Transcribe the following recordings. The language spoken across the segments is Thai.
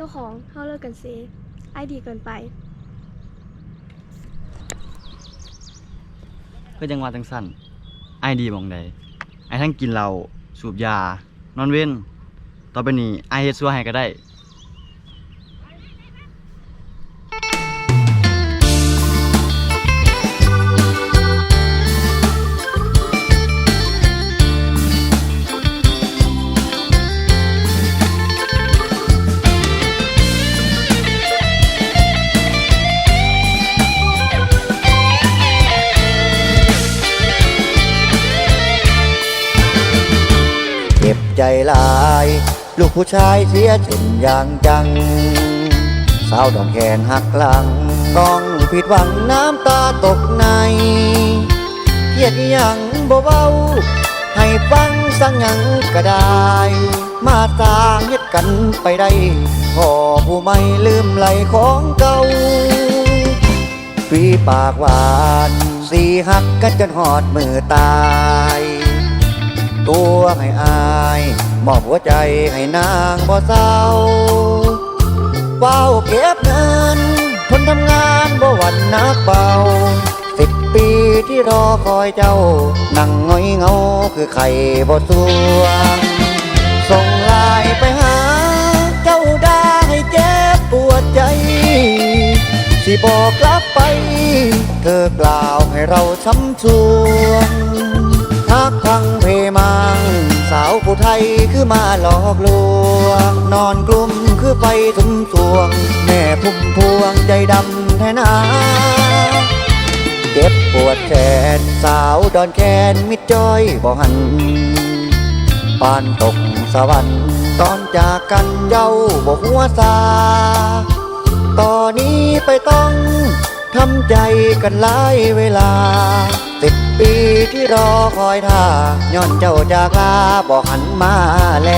เจ้าของเฮาเลิกกันเซไอดีเกินไป ก็จังว่าจังสั้นไอายดีหมองใดไอายทั้งกินเหล้าสูบยา นอนเว้นต่อไปนี้ไอายเฮ็ดซัวให้ก็ได้ ใจลาย ลูกผู้ชายเสียเช่นอย่างจัง สาวดอนแขนหักหลัง ต้องผิดหวังน้ำตาตกในเครียดอหยังบ่เบาให้ฟังสังหยังก็ได้ มาสร้างเฮ็ดกันไปได้พอผู้ไม่ลืมไหลของเก่าฟีปากหวาน สีหักกันจนหอดมือตาย ตัวให้อาย มอบหัวใจให้นางบ่เศร้าเฝ้าเก็บเงินทนทำงานบ่หวันนักเบาสิบปีที่รอคอยเจ้า นั่งง้อยเงาคือไข่บ่สวง ส่งไลายไปหา เจ้าได้ให้เจ็บปวดใจ สิบอกกลับไป เธอกล่าวให้เราช้ำชวง คือมาหลอกลวง นอนกลุ่มคือไปทุมสวง แม่พุ่มพวงใจดำแท้นาเจ็บปวดแขนสาวดอนแคนมิดจ้อยบ่หันปานตกสวรรค์ตอนจากกันเย้าบ่หัวซาตอนนี้ไปต้อง ทำใจกันหลายเวลาสิบปีที่รอคอยท่าย้อนเจ้าจากลาบอกหันมาแล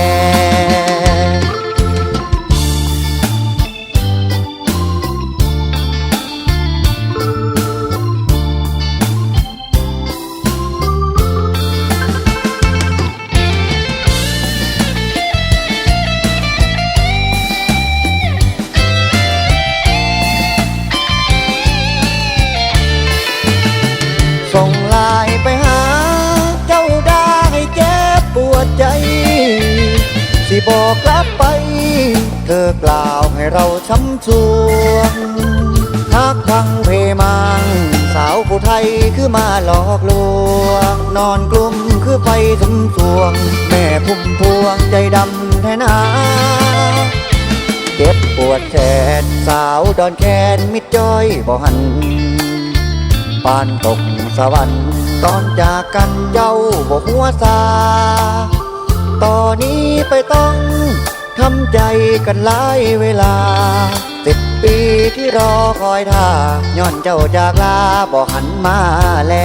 ธอกล่าวให้เราช้ำชวงทักพังเพมัง สาวผู้ไทยคือมาหลอกลวง นอนกลุ่มคือไปสมสวง แม่พุ่มพวงใจดำแท้นาเจ็บปวดแขนสาวดอนแคนมิดจ้อยบ่หันปานตกสวรรค์ตอนจากกันเจ้าบ่หัวซาตอนนี้ไปต้อง ทำใจกันหลายเวลาสิบปีที่รอคอยท่าย้อนเจ้าจากลาบ่หันมาแล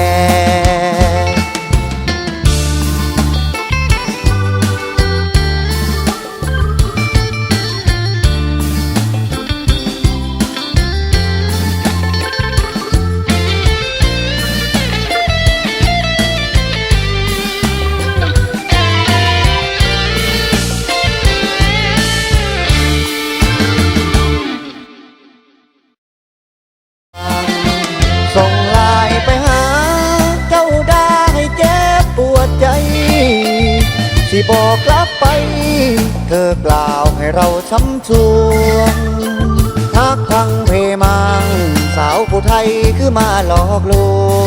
สิบอกลับไป เธอกล่าวให้เราช้ำชวงทักพังเพมัง สาวผู้ไทยคือมาหลอกล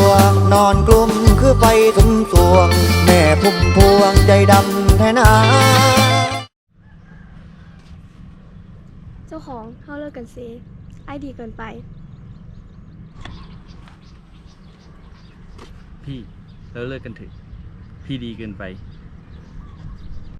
วง นอนกลุ่มคือไปสุมสวง แม่พุ่มพวงใจดำแท้นาเจ้าของเฮาเลิกกันเซไอดีเกินไป พี่เราเลิกกันเถอะพี่ดีเกินไป